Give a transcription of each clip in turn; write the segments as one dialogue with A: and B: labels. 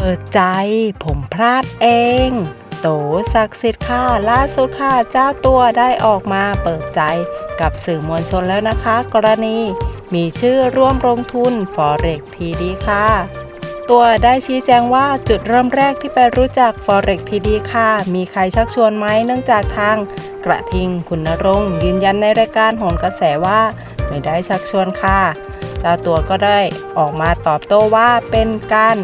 A: เปิดใจผมพลาดเอง โตศักดิ์สิทธิ์ค่ะล่าสุดค่ะเจ้าตัวได้ออกมาเปิดใจกับสื่อมวลชนแล้วนะคะ กรณีมีชื่อร่วมลงทุน Forex TD ค่ะ ตัวได้ชี้แจงว่าจุดเริ่มแรกที่ไปรู้จัก Forex TD ค่ะ มีใครชักชวนไหมเนื่องจากทางกระทิงคุณนรงค์ยืนยันในรายการโหนกระแสว่าไม่ได้ชักชวนค่ะ เจ้าตัวก็ได้ออกมาตอบโต้ว่าเป็นการ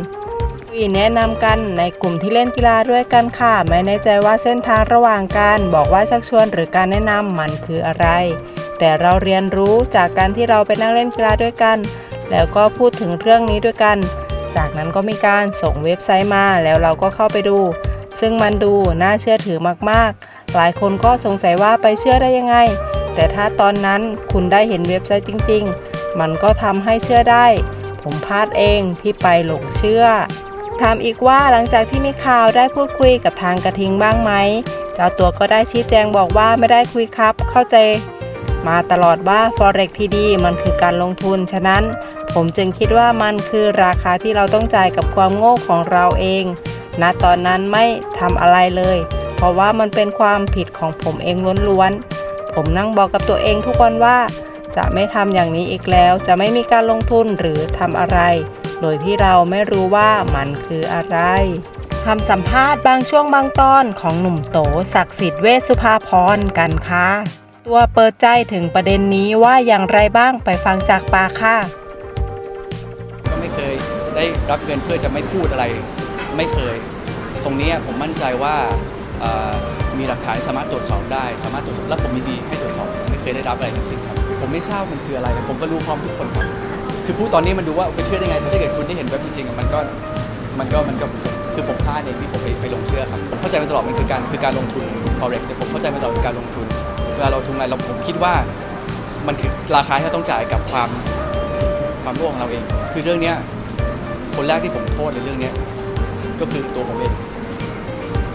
A: คุยแนะนำกันในกลุ่มที่เล่นกีฬาด้วยกันค่ะ ไม่แน่ใจว่าเส้นทางระหว่างการบอกว่าชักชวนหรือการแนะนำมันคืออะไร แต่เราเรียนรู้จากการที่เราไปนั่งเล่นกีฬาด้วยกัน แล้วก็พูดถึงเรื่องนี้ด้วยกัน จากนั้นก็มีการส่งเว็บไซต์มาแล้วเราก็เข้าไปดู ซึ่งมันดูน่าเชื่อถือมากๆ หลายคนก็สงสัยว่าไปเชื่อได้ยังไง แต่ถ้าตอนนั้นคุณได้เห็นเว็บไซต์จริง ๆ มันก็ทำให้เชื่อได้ผมพลาดเองที่ไปหลงเชื่อ ถามอีกว่าหลังจากที่มีข่าวได้พูดคุยกับทางกระทิงบ้างไหมเจ้าตัวก็ได้ชี้แจงบอกว่าไม่ได้คุยครับ เข้าใจ มาตลอดว่า Forex ที่ดีมันคือการลงทุน ฉะนั้น ผมจึงคิดว่ามันคือราคาที่เราต้องจ่ายกับความโง่ของเราเองณตอนนั้นไม่ทำอะไรเลย เพราะว่ามันเป็นความผิดของผมเองล้วนๆ ผมนั่งบอกกับตัวเองทุกวันว่า จะไม่ทำอย่างนี้อีกแล้ว จะไม่มีการลงทุนหรือทำอะไร โดยที่เราไม่รู้ว่ามันคืออะไรคำสัมภาษณ์บางช่วงบางตอนของหนุ่มโตศักดิ์สิทธิ์เวสุภาพรกันค่ะ ตัวเปิดใจถึงประเด็นนี้ว่าอย่างไรบ้างไปฟังจากปาค่ะ
B: ก็ไม่เคยได้รับเงินเพื่อจะไม่พูดอะไรไม่เคย ตรงนี้ผมมั่นใจว่ามีหลักฐานสามารถตรวจสอบได้ สามารถตรวจสอบและผมมีดีให้ตรวจสอบไม่เคยได้รับอะไรทั้งสิ้นครับ ผมไม่ทราบมันคืออะไรแต่ผมก็รู้พร้อมทุกคนครับ คือพูดตอนนี้มันดูว่าไปเชื่อได้ไงแต่ถ้าเกิดคุณได้เห็นเว็บจริงๆอะมันก็มันก็มันก็คือผมพลาดเองที่ผมไปไปลงเชื่อครับเข้าใจมาตลอดมันคือการคือการลงทุน forex เนี่ยผมเข้าใจมาตลอดคือการลงทุนเวลาเราทุนอะไรเราผมคิดว่ามันคือราคาที่เราต้องจ่ายกับความความโง่ของเราเอง คือเรื่องเนี้ยคนแรกที่ผมโทษในเรื่องเนี้ยก็คือตัวผมเอง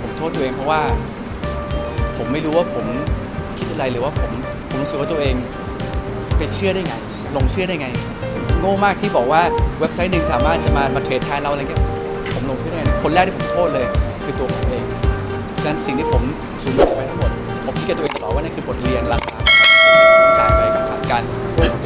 B: ผมโทษตัวเองเพราะว่า ผมไม่รู้ว่าผมคิดอะไรหรือว่าผมผมรู้สึกว่าตัวเองไปเชื่อได้ไงลงเชื่อได้ไง ง่มากที่บอกว่าเว็บไซต์หนึ่งสามารถจะมามาเทรดแทนเราอะไรเงี้ยผมลงเชื่อได้คนแรกที่ผมโทษเลย คือตัวผมเองดังนั้นสิ่งที่ผมสูญเสียไปทั้งหมด ผมคิดกับตัวเองตลอดว่านั่นคือบทเรียนราคาจ่ายไปกับการโทษของ